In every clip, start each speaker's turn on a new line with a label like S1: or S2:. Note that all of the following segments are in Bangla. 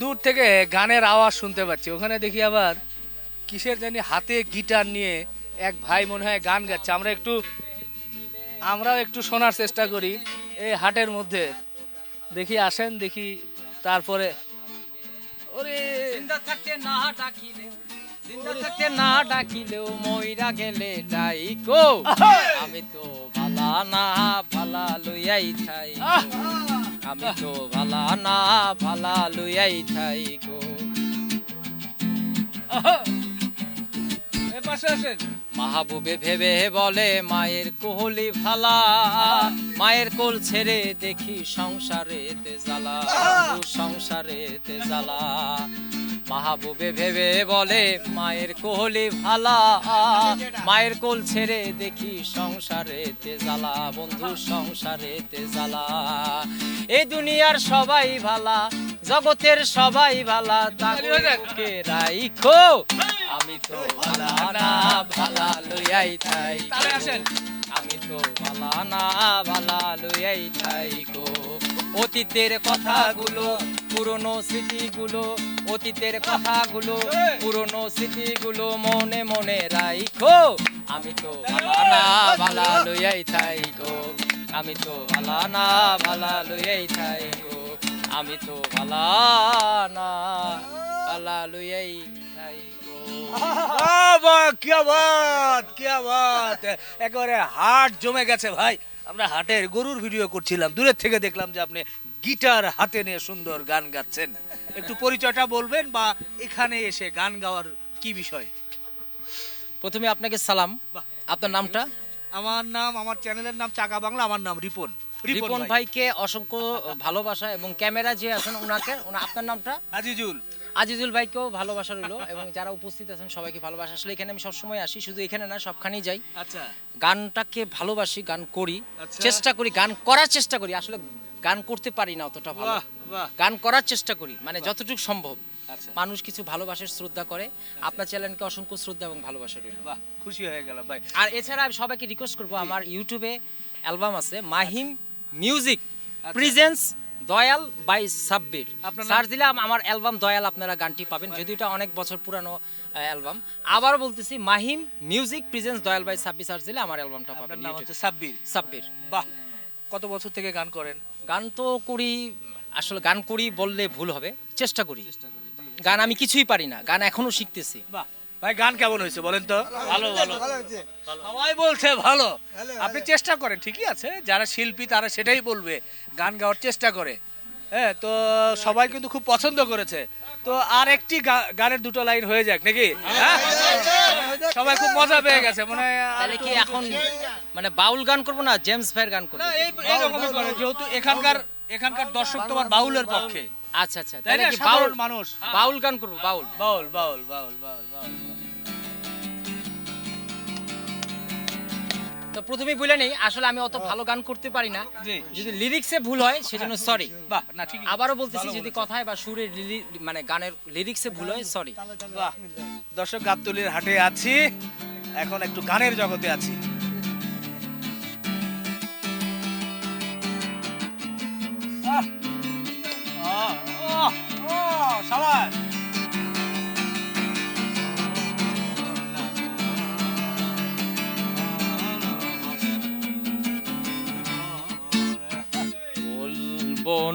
S1: দূর থেকে গানের আওয়াজ শুনতে পাচ্ছি। ওখানে দেখি আবার কিসের জানি হাতে গিটার নিয়ে এক ভাই মনে হয় গান গাচ্ছে। আমরা একটু আমরাও একটু শোনার চেষ্টা করি এই হাটের মধ্যে। দেখি আসেন দেখি তারপরে। ওরে
S2: থাকতে না থাকতে ডাকিলেও গেলে ডাইকো আমি তো ভালা না ভালা লইয়াই থাই! আমি তো ভালা না ভালা লুয়াই থাই গো। মাহবুবে ভেবে বলে মায়ের কোহলি ভালা মায়ের কোল ছেড়ে দেখি সংসারে তে জ্বালা সংসারে সংসারেতে জ্বালা। মাহবুবে ভেবে বলে মায়ের কোহলি ভালা মায়ের কোল ছেড়ে দেখি সংসারেতে জ্বালা বন্ধু সংসারেতে জ্বালা। এই দুনিয়ার সবাই ভালা জগতের সবাই ভালা তাকে রাইখো। আমি তো ভালা না ভালা লইয়াই থাই আমি তো ভালা না ভালা লইয়াই থাই গো অতীতের কথাগুলো পুরনো স্মৃতিগুলো অতীতের কথাগুলো পুরনো স্মৃতিগুলো মনে মনে রাইখো। আমি তো ভালা না ভালা লইয়াই থাই গো আমি তো ভালা না ভালা লইয়াই থাই গো আমি তো ভালা না ভালা লইয়াই থাই গো
S1: বাহ, বাহ, কিয়া বাত কিয়া বাত একেবারে হাট জমে গেছে ভাই। আমরা হাটের গরুর ভিডিও করছিলাম। দূরের থেকে দেখলাম যে আপনি গিটার হাতে নিয়ে সুন্দর গান গাচ্ছেন। একটু পরিচয়টা বলবেন বা এখানে এসে গান গাওয়ার কি বিষয়?
S2: প্রথমে আপনাকে সালাম। আপনার নামটা?
S1: আমার নাম আমার চ্যানেলের নাম চাকা বাংলা আমার নাম রিপন।
S2: রিপন ভাইকে অসংখ্য ভালোবাসা এবং ক্যামেরা যে আছেন ওনাকে ওনা- আপনার নামটা?
S1: আজিজুল।
S2: আজিজুল ভাইকেও ভালোবাসা রইল এবং যারা উপস্থিত আছেন সবাইকে ভালোবাসা। আসলে এখানে আমি সবসময় আসি শুধু এখানে না সবখানেই যাই।
S1: আচ্ছা।
S2: গানটাকে ভালোবাসি গান করি
S1: আচ্ছা।
S2: চেষ্টা করি গান করার চেষ্টা করি। আসলে গান করতে পারি না অতটা ভালো। গান করার চেষ্টা করি মানে যতটুকু সম্ভব।
S1: আচ্ছা।
S2: মানুষ কিছু ভালোবাসার শ্রদ্ধা করে আপনার চ্যানেলকে অসংখ্য শ্রদ্ধা এবং ভালোবাসা রইল।
S1: খুশি হয়ে গেলাম ভাই।
S2: আর এছাড়া আমি সবাইকে রিকোয়েস্ট করব আমার ইউটিউবে অ্যালবাম আছে Mahim music presence Dayal by Sabbir. Search দিলে আমার অ্যালবাম দয়াল আপনারা গানটি পাবেন যদিও এটা অনেক বছর পুরানো অ্যালবাম। আবারও বলতেছি Mahim music presence Dayal by Sabbir search দিলে আমার অ্যালবামটা পাবেন
S1: সাব্বির।
S2: সাব্বির।
S1: বাহ কত বছর থেকে গান করেন?
S2: গান তো করি আসলে গান করি বললে ভুল হবে চেষ্টা করি। গান আমি কিছুই পারি না গান এখনও শিখতেছি।
S1: বাহ। ভাই গান কেমন হয়েছে বলেন তো? ভালো ভালো। সবাই বলছে ভালো। আপনি চেষ্টা করেন ঠিকই আছে। যারা শিল্পী তারা সেটাই বলবে। গান গাওয়ার চেষ্টা করে। হ্যাঁ তো সবাই কিন্তু খুব পছন্দ করেছে। তো আর একটি গানের দুটো লাইন হয়ে যাক নাকি? হ্যাঁ? সবাই খুব মজা পেয়ে গেছে মনে
S2: তাহলে কি এখন মানে বাউল গান করব না জেমস ভাইয়ের গান করব?
S1: এই এরকমই যেহেতু এখানকার এখানকার দর্শক তোমার বাউলের পক্ষে।
S2: আচ্ছা আচ্ছা
S1: তাই না?
S2: বাউল?
S1: মানুষ।
S2: বাউল গান করব বাউল।
S1: বাউল বাউল বাউল বাউল বাউল
S2: তো প্রথমেই বলে নেই আসলে আমি অত ভালো গান করতে পারি না। যদি লিরিক্সে ভুল হয় সেজন্য সরি
S1: বাহ না ঠিক
S2: আবারও বলতেছি যদি কথায় বা সুরে মানে গানের লিরিক্সে ভুল হয় সরি
S1: বাহ। দর্শক গাবতলির হাটে আছি। এখন একটু গানের জগতে আছি।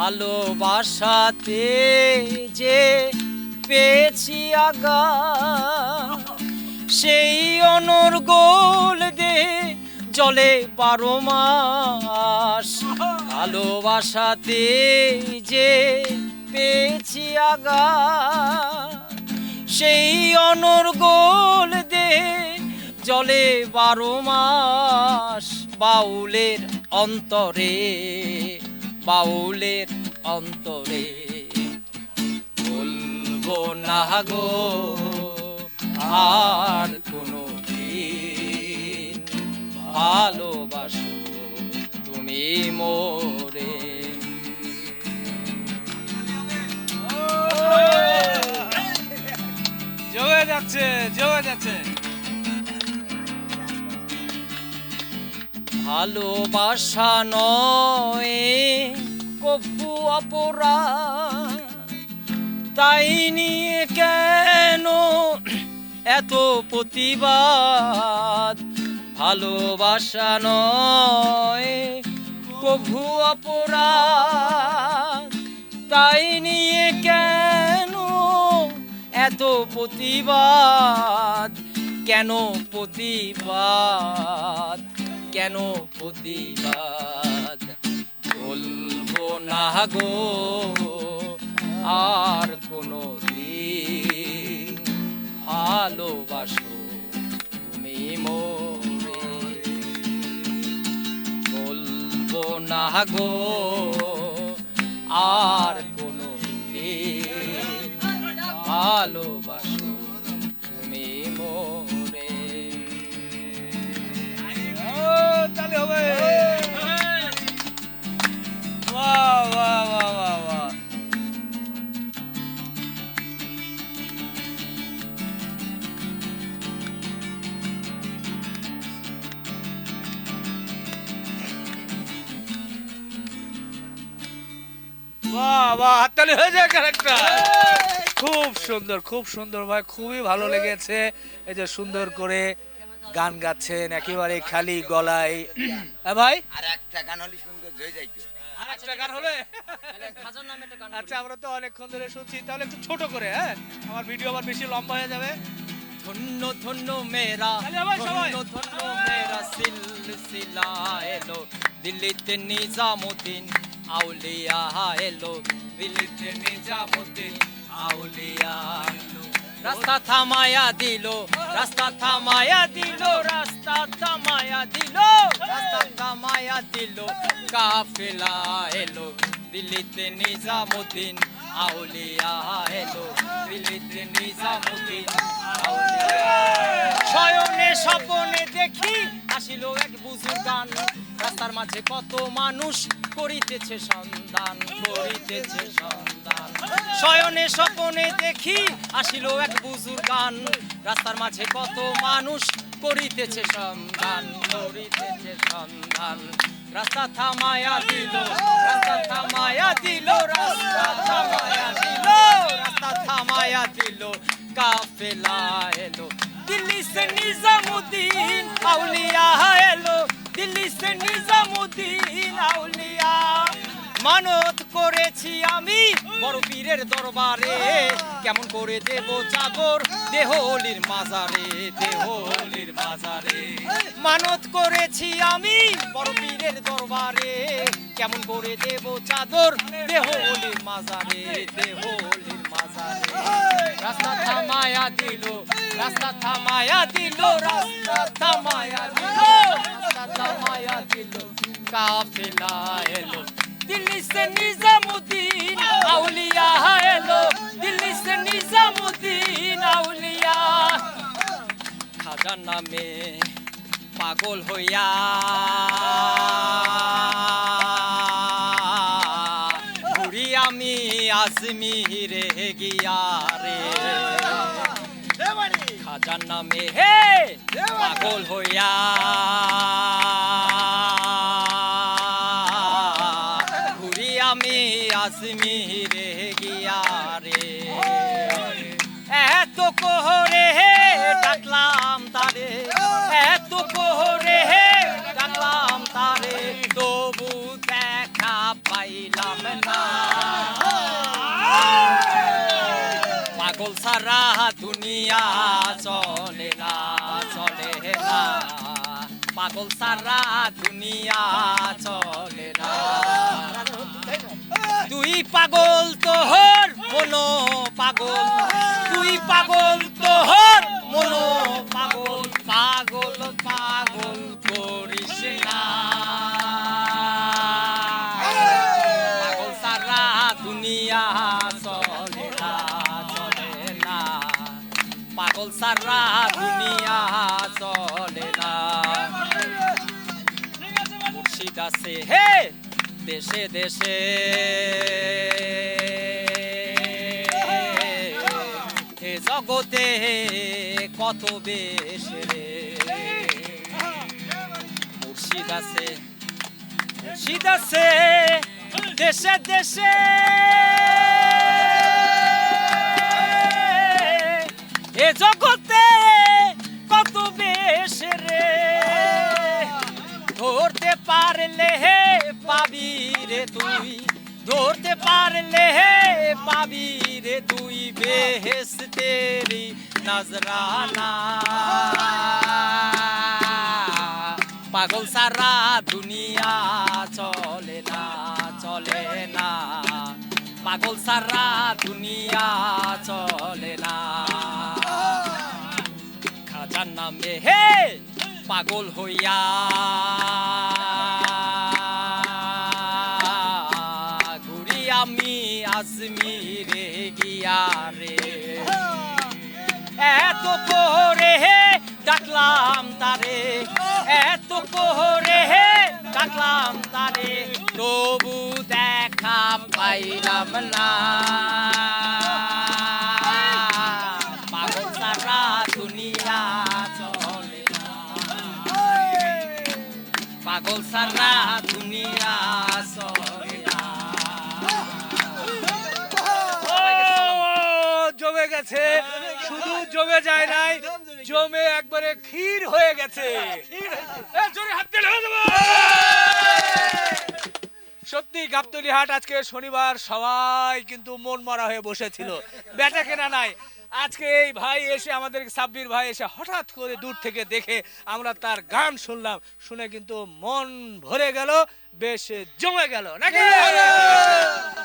S2: ভালোবাসাতে যে পেয়েছি আগা, সেই অনর্গোল দে জলে বারো মাস। ভালোবাসাতে যে পেয়েছি আগা, সেই অনর্গোল দে জলে বারো মাস। বাউলের অন্তরে বাউলের অন্তরে। বলব না গো, আর কোনো দিন ভালোবাসো তুমি মোরে।
S1: জমে যাচ্ছে জমে যাচ্ছে।
S2: ভালোবাসা নয় কবু অপরা তাই নিয়ে কেন এত প্রতিবাদ? ভালোবাসা নয় কবু অপরাধ। তাই নিয়ে কেন এত প্রতিবাদ? কেন প্রতিবাদ? কেন প্রতিবাদ? বলব না গো, আর কোনো দিন ভালোবাসো তুমি মোরে। বলব না গো, আর
S1: হাততালি হয়ে যায় ক্যারেক্টার খুব সুন্দর খুব সুন্দর ভাই খুবই ভালো লেগেছে। এই যে সুন্দর করে গান গাচ্ছেন একেবারে খালি গলায়। হ্যাঁ ভাই?
S3: আর একটা গান হলে সুন্দর হয়ে যাইতো।
S1: আরেকটা গান হবে আচ্ছা আমরা তো অনেকক্ষণ ধরে শুনছি তাহলে একটু ছোট করে হ্যাঁ? আমার ভিডিও আবার বেশি লম্বা হয়ে যাবে।
S2: ধন্য ধন্য মেরা। ধন্য ধন্য মেরা সিলসিলা এলো দিল্লিতে নিজামুদ্দিন আউলিয়া এলো। দিল্লিতে নিজামুদ্দিন আউলিয়া রাস্তা থামায়া দিল, রাস্তা থামায়া দিল, রাস্তা থামায়া দিল, রাস্তা থামায়া দিল, কাফেলা এলো। দিল্লিতে নিজামুদ্দিন আউলিয়া এলো। দিল্লিতে নিজামুদ্দিন আউলিয়া। শয়নে স্বপনে দেখি, আসিল এক বুঝুর গান রাস্তার মাঝে কত মানুষ করিতেছে সন্ধান করিতেছে সন্ধান। শয়নে স্বপনে দেখি আসিল এক বুঝুর গান রাস্তার মাঝে কত মানুষ করিতেছে সন্ধান করিতেছে সন্ধান। রাস্তা থামায়া দিল, রাস্তা থামায়া দিল, রাস্তা থামায়া দিল, রাস্তা থামায়া দিল, কাফেলা এলো। মানত করেছি আমি বড় পীরের দরবারে। কেমন করে দেব চাদর? দেহ অলির মাজারে দেহ অলির মাজারে। মানত করেছি আমি বড় পীরের দরবারে। কেমন করে দেব চাদর? দেহ অলির মাজারে দেহ অলির মাজারে। রাস্তা থামায়া দিল, রাস্তা থামায়া দিল, রাস্তা থামায়া দিল, রাস্তা থামায়া দিল। কাফেলা এলো দিল্লি সে নিজামুদ্দিন আউলিয়া এলো দিল্লি সে নিজামুদ্দিন আউলিয়া খাজা নামে পাগল হইয়া ঘুরি আমি আজমিরে গিয়া রে খাজার নামে হে পাগল হইয়া আজমিরে গিয়া রে। এত কোহরে ডাকলাম তারে। এত কোহরে ডাকলাম তারে। তবু দেখা পাইলাম না। পাগল সারা দুনিয়া চলে না চলে না। পাগল সারা দুনিয়া চলে না। তুই পাগল তোহর, মনো পাগল। তুই পাগল তোহর, মনো পাগল। পাগল পাগল করিস না। পাগল সারা দুনিয়া চলে না চলে না। পাগল সারা দুনিয়া চলে না। মুর্শিদ আছে হে! দেশে দেশে। এ জগতে কত বেশে রে। মুর্শিদ আছে মুর্শিদ আছে, দেশে দেশে। এ জগতে কত বেশ রে। ধরতে পারলে হে রে তুই? ধরতে পারলে পাবি রে তুই বেহেস তেরি নজরানা। পাগল সারা দুনিয়া চলে না চলে না। পাগল সারা দুনিয়া চলে না। খাজার নামে হে পাগল হইয়া। আজমিরে গিয়া রে। এত কোহরে হে ডাকলাম তারে। এত কোহরে হে ডাকলাম তারে। তবু দেখা পাইলাম না। পাগল সারা দুনিয়া চলে পাগল সারা
S1: গেছে। শুধু জমে যায় নাই, জমে একবারে ক্ষীর হয়ে গেছে। সত্যি, গাবতলি হাট আজকে শনিবার, সবাই কিন্তু মন মরা হয়ে বসেছিল। বেচা কেনা নাই। আজকে এই ভাই এসে, আমাদের সাব্বির ভাই এসে হঠাৎ করে দূর থেকে দেখে আমরা তার গান শুনলাম। শুনে কিন্তু মন ভরে গেল, বেশ জমে গেল। নাকি?